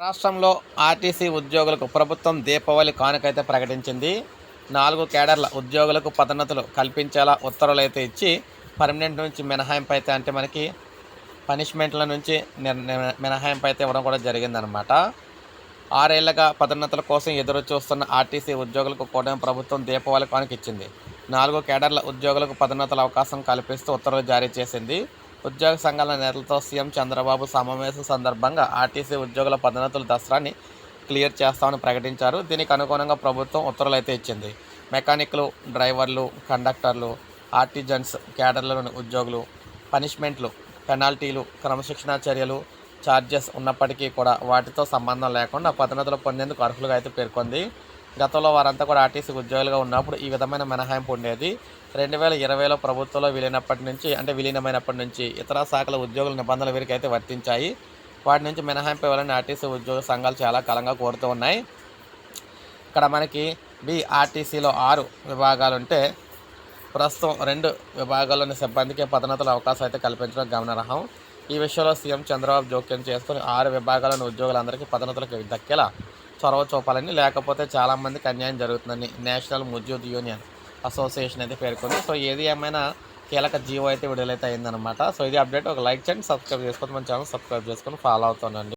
రాష్ట్రంలో ఆర్టీసీ ఉద్యోగులకు ప్రభుత్వం దీపావళి కానుకైతే ప్రకటించింది. నాలుగు కేడర్ల ఉద్యోగులకు పదోన్నతులు కల్పించేలా ఉత్తర్వులు అయితే ఇచ్చి పర్మనెంట్ నుంచి మినహాయింపు అయితే అంటే మనకి పనిష్మెంట్ల నుంచి నిర్- మినహాయింపు అయితే ఇవ్వడం కూడా జరిగిందనమాట ఆరేళ్ళుగా పదోన్నతుల కోసం ఎదురు చూస్తున్న ఆర్టీసీ ఉద్యోగులకు కూడా ప్రభుత్వం దీపావళి కానుక ఇచ్చింది. నాలుగు కేడర్ల ఉద్యోగులకు పదోన్నతుల అవకాశం కల్పిస్తూ ఉత్తర్వులు జారీ చేసింది. ఉద్యోగ సంఘాల నేతలతో సీఎం చంద్రబాబు సమావేశం సందర్భంగా ఆర్టీసీ ఉద్యోగుల పదోన్నతుల దసరాని క్లియర్ చేస్తామని ప్రకటించారు. దీనికి అనుగుణంగా ప్రభుత్వం ఉత్తర్వులు అయితే ఇచ్చింది. మెకానిక్లు డ్రైవర్లు కండక్టర్లు ఆర్టిజన్స్ క్యాడర్లలోని ఉద్యోగులు పనిష్మెంట్లు పెనాల్టీలు క్రమశిక్షణా చర్యలు ఛార్జెస్ ఉన్నప్పటికీ కూడా వాటితో సంబంధం లేకుండా పదోన్నతులు పొందేందుకు అర్హులుగా అయితే పేర్కొంది. గతంలో వారంతా కూడా ఆర్టీసీ ఉద్యోగులుగా ఉన్నప్పుడు ఈ విధమైన మినహాయింపు ఉండేది. రెండు వేల ఇరవైలో ప్రభుత్వంలో విలీనప్పటి నుంచి అంటే విలీనమైనప్పటి నుంచి ఇతర శాఖల ఉద్యోగుల నిబంధనలు వీరికైతే వర్తించాయి. వాటి నుంచి మినహాయింపు ఇవ్వాలని ఆర్టీసీ ఉద్యోగ సంఘాలు చాలా కాలంగా కోరుతూ ఉన్నాయి. ఇక్కడ మనకి బీఆర్టీసీలో ఆరు విభాగాలు ఉంటే ప్రస్తుతం రెండు విభాగాల్లోని సిబ్బందికి పదోన్నతుల అవకాశం అయితే కల్పించడం గమనార్హం. ఈ విషయంలో సీఎం చంద్రబాబు జోక్యం చేసుకుని ఆరు విభాగాలను ఉద్యోగులందరికీ పదోన్నతులకు దక్కేలా చొరవ చూపాలని లేకపోతే చాలామందికి అన్యాయం జరుగుతుందని నేషనల్ ముజ్యూద్ యూనియన్ అసోసియేషన్ అయితే పేర్కొంది. సో ఏది ఏమైనా కీలక జీవో అయితే విడుదలైతే అయిందనమాట సో ఇది అప్డేట్. ఒక లైక్ చేయండి సబ్స్క్రైబ్ చేసుకొని మన ఛానల్ సబ్స్క్రైబ్ చేసుకొని ఫాలో అవుతానండి